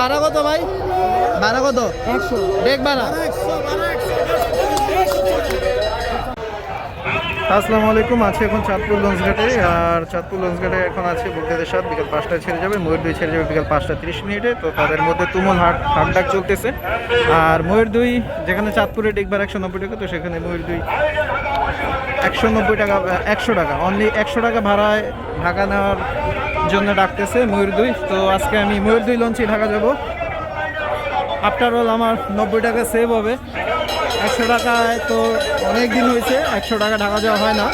ভাড়া কত ভাই? ভাড়া কত? একশো। ডেক ভাড়া। আসসালামু আলাইকুম আছে এখন চাঁদপুর লঞ্চঘাটে। আর চাঁদপুর লঞ্চঘাটে এখন আছে বুকদের সাথে বিকাল পাঁচটায় ছেড়ে যাবে ময়ূর দুই ছেড়ে যাবে বিকাল পাঁচটা তিরিশ মিনিটে। তো তাদের মধ্যে তুমুল হাট হাটডাক চলতেছে। আর ময়ূর দুই যেখানে চাঁদপুরে ডেকবার একশো নব্বই টাকা তো সেখানে ময়ূর দুই একশো নব্বই টাকা একশো টাকা অনলি একশো টাকা ভাড়ায় ঢাকা নেওয়ার জন্য ডাকতেছে ময়ূর দুই। তো আজকে আমি ময়ূর দুই লঞ্চে ঢাকা যাব। আফটার অল আমার নব্বই টাকা সেভ হবে। একশো টাকায় তো অনেক দিন হয়েছে একশো টাকা ঢাকা যাওয়া হয় না।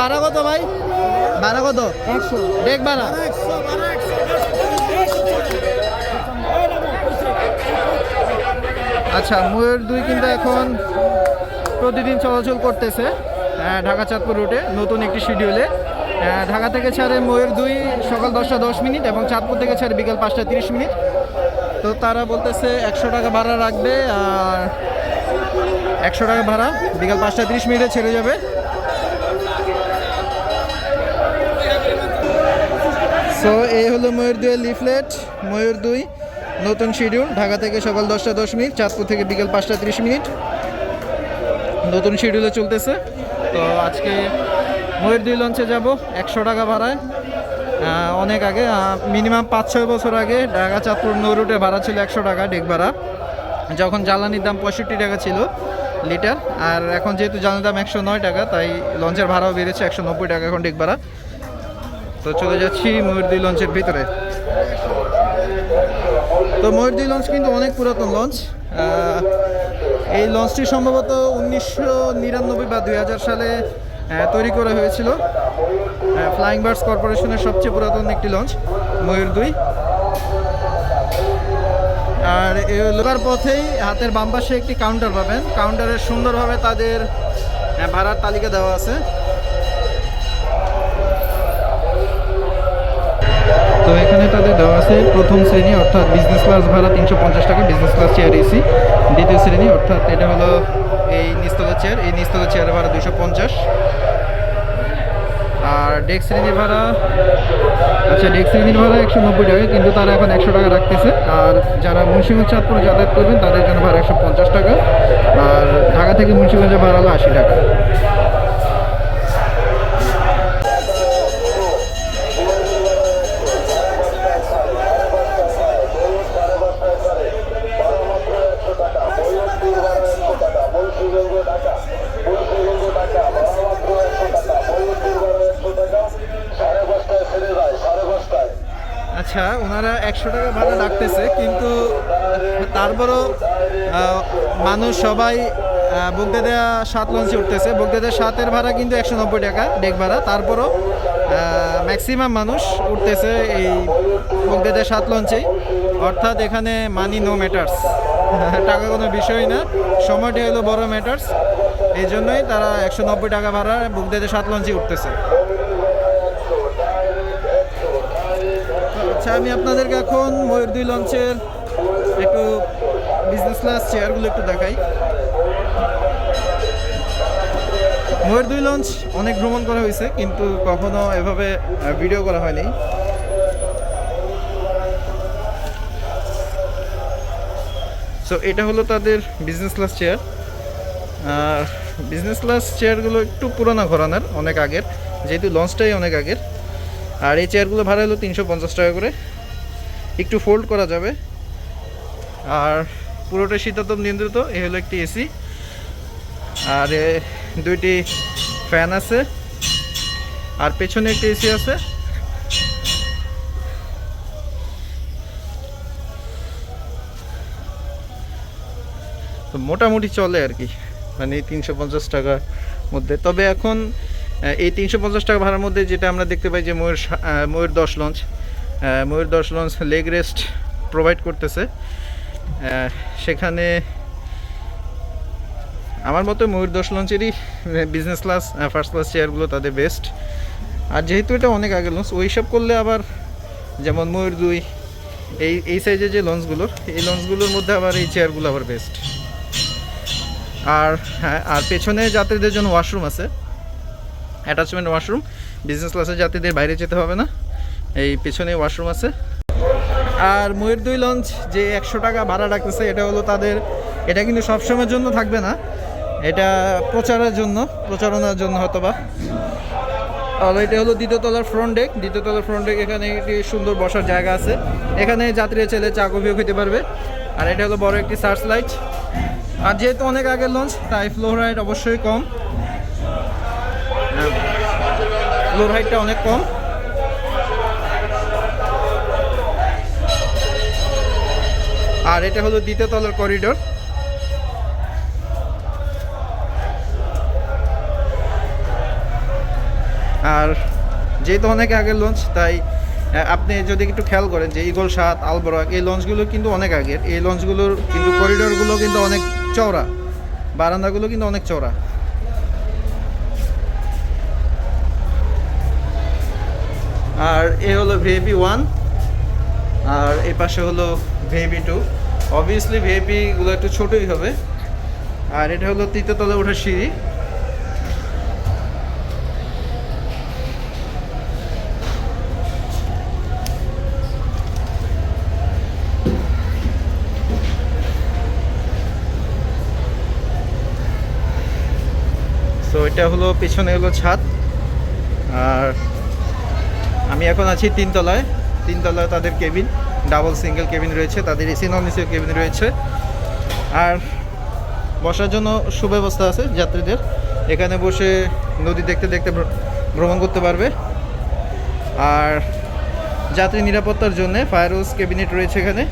ভাড়া কত ভাই? ভাড়া কত? একশো। ডেক ভাড়া আচ্ছা ময়ূর দুই কিন্তু এখন প্রতিদিন চলাচল করতেছে ঢাকা চাঁদপুর রুটে নতুন একটি শিডিউলে ঢাকা থেকে ছাড়ে ময়ূর দুই, সকাল দশটা দশ মিনিট এবং চাঁদপুর থেকে ছাড়ে বিকাল পাঁচটা তিরিশ মিনিট। তো তারা বলতেছে একশো টাকা ভাড়া রাখবে, আর একশো টাকা ভাড়া বিকাল পাঁচটা তিরিশ মিনিটে ছেড়ে যাবে। সো এই হলো ময়ূর দুইয়ের লিফলেট ময়ূর দুই। নতুন শিডিউল, ঢাকা থেকে সকাল দশটা দশ মিনিট, চাঁদপুর থেকে বিকেল পাঁচটা তিরিশ মিনিট। নতুন শিডিউলে চলতেছে। তো আজকে ময়ূর দুই লঞ্চে যাব, একশো টাকা ভাড়ায়। অনেক আগে মিনিমাম পাঁচ ছয় বছর আগে ঢাকা চাঁদপুর নৌ রুটে ভাড়া ছিল একশো টাকা ডেক ভাড়া। যখন জ্বালানির দাম পঁয়ষট্টি টাকা ছিল লিটার, আর এখন যেহেতু জ্বালানির দাম একশো নয় টাকা, তাই লঞ্চের ভাড়াও বেড়েছে একশো নব্বই টাকা এখন ডেক ভাড়া। তো চলে যাচ্ছি ময়ূরদি লঞ্চের ভিতরে। তো ময়ূরদি লঞ্চ কিন্তু অনেক পুরাতন লঞ্চ এই লঞ্চটি সম্ভবত উনিশশো নিরানব্বই বা দুই হাজার সালে তৈরি করা হয়েছিল। ফ্লাইং বার্ডস কর্পোরেশনের সবচেয়ে পুরাতন একটি লঞ্চ ময়ূর দুই আর লোকার পথেই হাতের বাম পাশে একটি কাউন্টার পাবেন। কাউন্টারে সুন্দরভাবে তাদের ভাড়ার তালিকা দেওয়া আছে। আছে প্রথম শ্রেণি, অর্থাৎ বিজনেস ক্লাস ভাড়া তিনশো পঞ্চাশ টাকা বিজনেস ক্লাস চেয়ার এসি দ্বিতীয় শ্রেণি, অর্থাৎ এটা হলো এই নিস্তলা চেয়ার এই নিস্তলা চেয়ারের ভাড়া দুশো পঞ্চাশ। আর ডেক শ্রেণির ভাড়া আচ্ছা ডেক শ্রেণির ভাড়া একশো নব্বই টাকা, কিন্তু তারা এখন একশো টাকা রাখতেছে। আর যারা মুন্সিগঞ্জ, চাঁদপুরে যাতায়াত করবেন, তাদের জন্য ভাড়া একশো পঞ্চাশ টাকা। আর ঢাকা থেকে মুন্সিগঞ্জের ভাড়া হলো আশি টাকা। একশো টাকা ভাড়া রাখতেছে কিন্তু তারপরও মানুষ সবাই বগদে দেওয়া সাত লঞ্চে উঠতেছে। বগদে দেওয়া সাতের ভাড়া কিন্তু একশো নব্বই টাকা ডেক ভাড়া। তারপরও ম্যাক্সিমাম মানুষ উঠতেছে এই বগদে দেওয়া সাত লঞ্চেই। অর্থাৎ এখানে মানি নো ম্যাটার্স টাকা কোনো বিষয় না। সময়টি হলো বড় ম্যাটার্স এই জন্যই তারা একশো নব্বই টাকা ভাড়া বগদে দেওয়া সাত লঞ্চে উঠতেছে আচ্ছা আমি আপনাদেরকে এখন ময়ূর দুই লঞ্চের একটু বিজনেস ক্লাস চেয়ারগুলো একটু দেখাই। ময়ূর দুই লঞ্চ অনেক ভ্রমণ করা হয়েছে, কিন্তু কখনো এভাবে ভিডিও করা হয়নি। সো এটা হলো তাদের বিজনেস ক্লাস চেয়ার আর বিজনেস ক্লাস চেয়ারগুলো একটু পুরোনো ঘরানার, অনেক আগের, যেহেতু লঞ্চটাই অনেক আগের। আর এই চেয়ারগুলো ভাড়া হলো তিনশো পঞ্চাশ টাকা করে। একটু ফোল্ড করা যাবে। আর পুরোটা শীতাতপ নিয়ন্ত্রিত, এ হলো একটি এসি আর দুইটি ফ্যান আছে। আর পেছনে একটি এসি আছে। তো মোটামুটি চলে আর কি। মানে তিনশো পঞ্চাশ টাকার মধ্যে। তবে এখন এই তিনশো পঞ্চাশ টাকা ভাড়ার মধ্যে যেটা আমরা দেখতে পাই যে ময়ূর ময়ূর দশ লঞ্চ ময়ূর দশ লঞ্চ লেগ রেস্ট প্রোভাইড করতেছে। সেখানে আমার মতো ময়ূর দশ লঞ্চেরই বিজনেস ক্লাস ফার্স্ট ক্লাস চেয়ারগুলো তাদের বেস্ট আর যেহেতু এটা অনেক আগে লঞ্চ, ওই সব করলে আবার যেমন ময়ূর দুই, এই এই সাইজের যে লঞ্চগুলোর এই লঞ্চগুলোর মধ্যে আবার এই চেয়ারগুলো আবার বেস্ট আর হ্যাঁ আর পেছনে যাত্রীদের জন্য ওয়াশরুম আছে। অ্যাটাচমেন্ট ওয়াশরুম বিজনেস ক্লাসের যাত্রীদের বাইরে যেতে হবে না। এই পেছনে ওয়াশরুম আছে। আর ময়ূর দুই লঞ্চ যে একশো টাকা ভাড়া রাখতেছে, এটা হলো তাদের, এটা কিন্তু সবসময়ের জন্য থাকবে না। এটা প্রচারের জন্য, প্রচারণার জন্য হয়তো বা আর এটা হলো দ্বিতীয়তলার ফ্রন্ট ডেক দ্বিতীয়তলার ফ্রন্ট ডেক এখানে একটি সুন্দর বসার জায়গা আছে। এখানে যাত্রীরা ছেলে চা, কফিও খেতে পারবে। আর এটা হলো বড় একটি সার্চ লাইট আর যেহেতু অনেক আগের লঞ্চ তাই ফ্লোর হাইট অবশ্যই কম। ফ্লোর হাইটটা অনেক কম। আর এটা হলো দ্বিতীয় তলার করিডোর। আর যেহেতু অনেক আগের লঞ্চ তাই আপনি যদি একটু খেয়াল করেন যে ইগল সাত আলবরাক এই লঞ্চগুলো কিন্তু অনেক আগের। এই লঞ্চগুলোর কিন্তু করিডোরগুলো কিন্তু অনেক চওড়া। বারান্দাগুলো কিন্তু অনেক চওড়া। আর এ হলো ভিএপি ওয়ান, আর এই পাশে হলো ভিএপি টু। অবভিয়াসলি ভিএপিগুলো একটু ছোটই হবে। আর এটা হলো তৃতীয় তলায় ওঠার সিঁড়ি। তো এটা হলো, পেছনে হলো ছাদ। আর আমি এখন আছি তিনতলায়। তিনতলায় তাদের কেবিন, ডাবল সিঙ্গেল কেবিন রয়েছে, তাদের এসি নন এসি কেবিন রয়েছে। আর বসার জন্য সুব্যবস্থা আছে যাত্রীদের। এখানে বসে নদী দেখতে দেখতে ভ্রমণ করতে পারবে। আর যাত্রী নিরাপত্তার জন্য ফায়ার হাউস ক্যাবিনেট রয়েছে এখানে।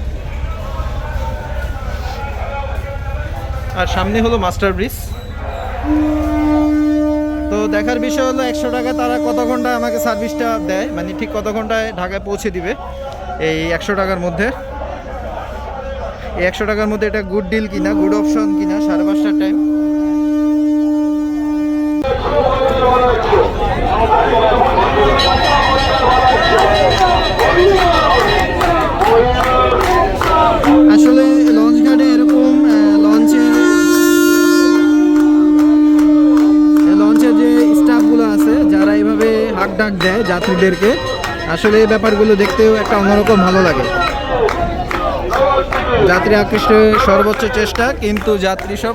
আর সামনে হলো মাস্টার ব্রিজ। দেখার বিষয় হলো একশো টাকা তারা কত ঘণ্টা আমাকে সার্ভিসটা দেয়? মানে ঠিক কত ঘন্টায় ঢাকায় পৌঁছে দিবে এই একশো টাকার মধ্যে? এই একশো টাকার মধ্যে এটা গুড ডিল কিনা গুড অপশন কিনা, সাড়ে পাঁচটার টাইম আসলে হাক ডাক দেয় যাত্রীদেরকে। আসলে এই ব্যাপারগুলো দেখতেও একটা অন্যরকম ভালো লাগে। যাত্রী আকৃষ্টের সর্বোচ্চ চেষ্টা, কিন্তু যাত্রী সব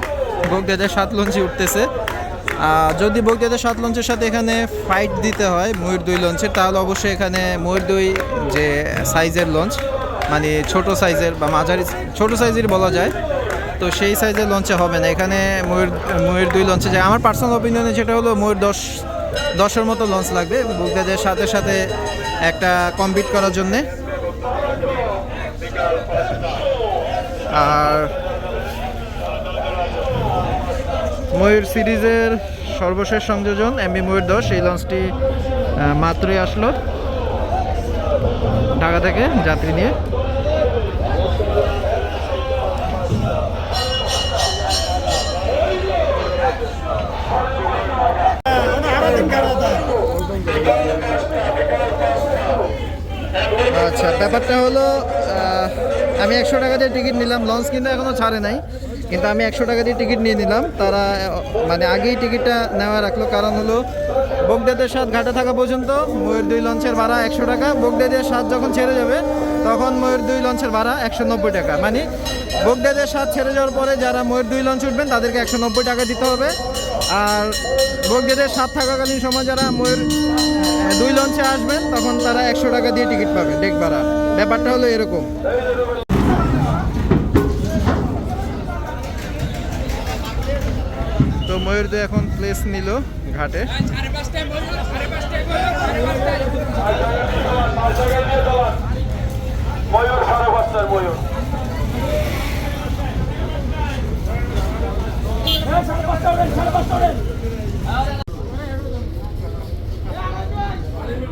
বগদাদের সাত লঞ্চে উঠতেছে। যদি বগদাদের সাত লঞ্চের সাথে এখানে ফাইট দিতে হয়, ময়ূর দুই লঞ্চের, তাহলে অবশ্যই এখানে ময়ূর দুই যে সাইজের লঞ্চ মানে ছোট সাইজের বা মাঝারি, ছোট সাইজের বলা যায়, তো সেই সাইজের লঞ্চে হবে না। এখানে ময়ূর ময়ূর দুই লঞ্চে যায়। আমার পার্সোনাল অপিনিয়নে যেটা হলো, ময়ূর দশ দশের মতো লঞ্চ লাগবে বুকদাদের সাথে সাথে একটা কমপ্লিট করার জন্যে। আর ময়ূর সিরিজের সর্বশেষ সংযোজন এমবি ময়ূর দশ এই লঞ্চটি মাত্রই আসলো ঢাকা থেকে যাত্রী নিয়ে। আচ্ছা ব্যাপারটা হলো আমি একশো টাকা দিয়ে টিকিট নিলাম। লঞ্চ কিন্তু এখনও ছাড়ে নাই, কিন্তু আমি একশো টাকা দিয়ে টিকিট নিয়ে নিলাম। তারা মানে আগেই টিকিটটা নেওয়া রাখল। কারণ হলো, বগদাদের সাথ ঘাটে থাকা পর্যন্ত ময়ূর দুই লঞ্চের ভাড়া একশো টাকা। বগদাদের সাথ যখন ছেড়ে যাবে, তখন ময়ূর দুই লঞ্চের ভাড়া একশো নব্বই টাকা। মানে বগদাদের সাথ ছেড়ে যাওয়ার পরে যারা ময়ূর দুই লঞ্চ উঠবেন, তাদেরকে একশো নব্বই টাকা দিতে হবে। আর বগদাদের সাথ থাকাকালীন সময় যারা ময়ূর দুই লঞ্চে আসবেন তখন তারা একশো টাকা দিয়ে টিকিট পাবে ডেক ভাড়া। ব্যাপারটা হলো এরকম। তো ময়ূর দুই এখন প্লেস নিল ঘাটে। ময়ূর সাড়ে পাঁচটার ময়ূর।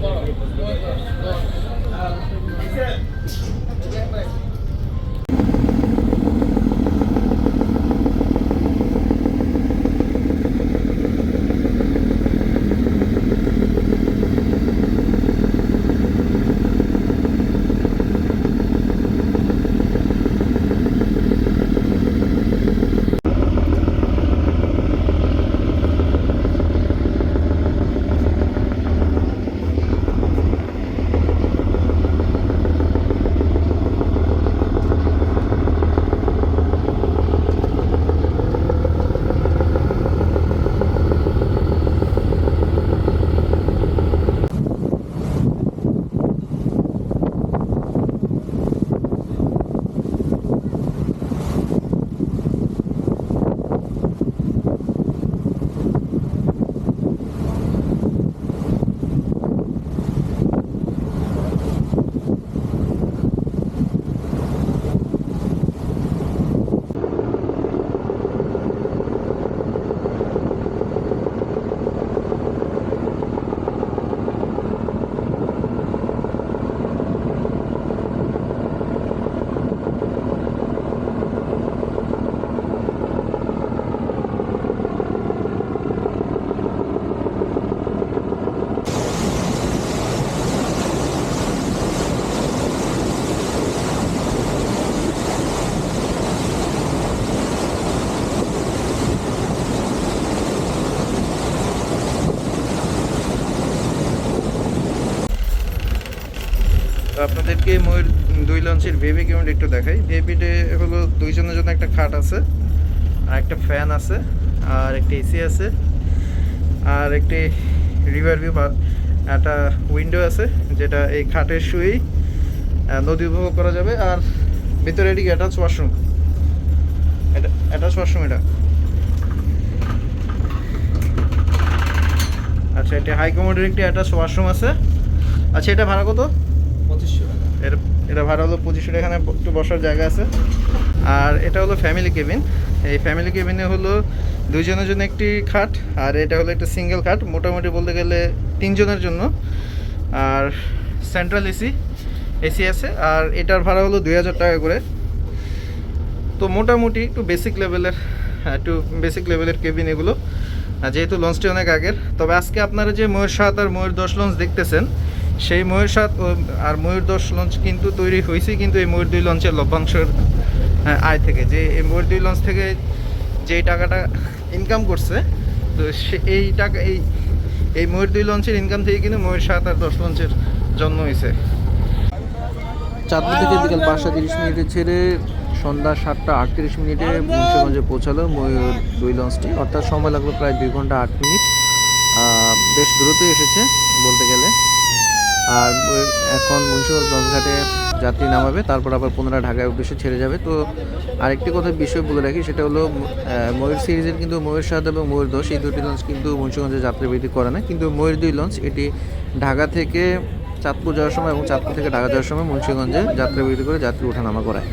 Thank you. লঞ্চের ভিভি কেমন একটু দেখাই। ভিভিতে হলো দুইজনের জন্য একটা খাট আছে আর একটা ফ্যান আছে আর একটা এসি আছে আর একটি রিভার ভিউ বা একটা উইন্ডো আছে যেটা এই খাটের শুয়েই নদী উপভোগ করা যাবে। আর ভিতরে এদিকে অ্যাটাচ ওয়াশরুম এটা অ্যাটাচ ওয়াশরুম এটা। আচ্ছা এটা হাই কমোডের একটি অ্যাটাচ ওয়াশরুম আছে। আচ্ছা এটা ভাড়া কত? পঁচিশশো টাকা। এর এটা ভাড়া হলো পঁচিশশো এখানে একটু বসার জায়গা আছে। আর এটা হলো ফ্যামিলি কেবিন এই ফ্যামিলি কেবিনে হলো দুইজনের জন্য একটি খাট আর এটা হলো একটা সিঙ্গেল খাট মোটামুটি বলতে গেলে তিনজনের জন্য। আর সেন্ট্রাল এসি এসি আছে আর এটার ভাড়া হলো দুই হাজার টাকা করে। তো মোটামুটি একটু বেসিক লেভেলের হ্যাঁ, একটু বেসিক লেভেলের কেবিন এগুলো। যেহেতু লঞ্চটি অনেক আগের তবে আজকে আপনারা যে ময়ূর সাত আর ময়ূর দশ লঞ্চ দেখতেছেন সেই ময়ূর সাত আর ময়ূর দশ লঞ্চ কিন্তু তৈরি হয়েছে কিন্তু এই ময়ূর দুই লঞ্চের লভ্যাংশের আহ, আয় থেকে। যে এই ময়ূর দুই লঞ্চ থেকে যেই টাকাটা ইনকাম করছে তো সে এই টাকা এই এই ময়ূর দুই লঞ্চের ইনকাম থেকে কিন্তু ময়ূর সাত আর দশ লঞ্চের জন্ম হয়েছে। চাঁদপুর থেকে বিকাল পাঁচটা তিরিশ মিনিটে ছেড়ে সন্ধ্যা সাতটা আটত্রিশ মিনিটে মুন্সিগঞ্জে পৌঁছালো ময়ূর দুই লঞ্চটি। অর্থাৎ সময় লাগল প্রায় দুই ঘণ্টা আট মিনিট। বেশ দ্রুতই এসেছে বলতে গেলে। আর এখন মুন্সিগঞ্জ গঞ্জঘাটে যাত্রী নামাবে, তারপর আবার পুনরায় ঢাকায় উদ্দেশ্যে ছেড়ে যাবে। তো আরেকটি কথা বিষয় বলে রাখি, সেটা হলো ময়ূর সিরিজের কিন্তু ময়ূর সাদ এবং ময়ূর দোষ এই দুটি লঞ্চ কিন্তু মুন্সিগঞ্জে যাত্রাবিরতি করে না কিন্তু ময়ূর দুই লঞ্চ এটি ঢাকা থেকে চাঁদপুর যাওয়ার সময় এবং চাঁদপুর থেকে ঢাকা যাওয়ার সময় মুন্সিগঞ্জে যাত্রাবিরতি করে যাত্রী ওঠানামা করায়।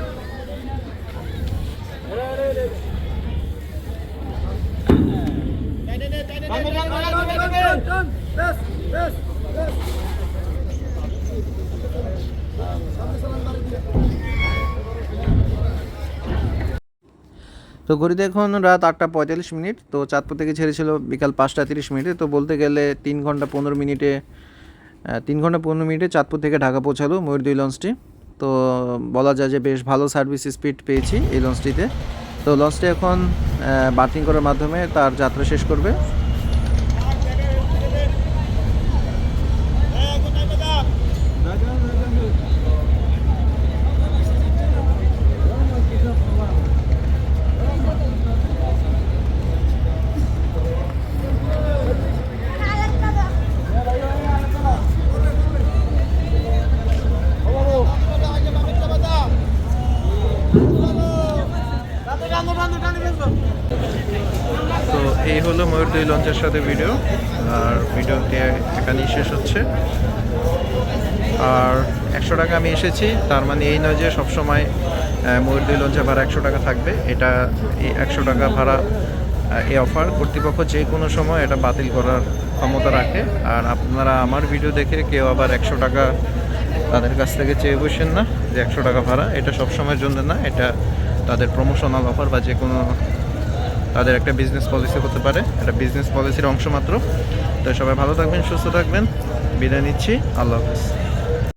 তো ঘড়িতে এখন রাত আটটা পঁয়তাল্লিশ মিনিট। তো চাঁদপুর থেকে ছেড়েছিল বিকাল পাঁচটা তিরিশ মিনিটে। তো বলতে গেলে তিন ঘণ্টা পনেরো মিনিটে তিন ঘণ্টা পনেরো মিনিটে চাঁদপুর থেকে ঢাকা পৌঁছালো ময়ূর দুই লঞ্চটি। তো বলা যায় যে বেশ ভালো সার্ভিস স্পিড পেয়েছি এই লঞ্চটিতে। তো লঞ্চটি এখন বার্থিং করার মাধ্যমে তার যাত্রা শেষ করবে। লঞ্চের সাথে ভিডিও আর ভিডিওটি এখানেই শেষ হচ্ছে। আর একশো টাকা আমি এসেছি তার মানে এই নয় যে সবসময় আহ, ময়ূর দুই লঞ্চে ভাড়া একশো টাকা থাকবে। এটা এই একশো টাকা ভাড়া এই অফার কর্তৃপক্ষ যে কোনো সময় এটা বাতিল করার ক্ষমতা রাখে। আর আপনারা আমার ভিডিও দেখে কেউ আবার একশো টাকা তাদের কাছ থেকে চেয়ে বসেন না যে একশো টাকা ভাড়া। এটা সবসময়ের জন্য না এটা তাদের প্রমোশনাল অফার বা যে কোনো তাদের একটা বিজনেস পলিসি হতে পারে। একটা বিজনেস পলিসির অংশ মাত্র। তো সবাই ভালো থাকবেন, সুস্থ থাকবেন। বিদায় নিচ্ছি। আল্লাহ হাফেজ।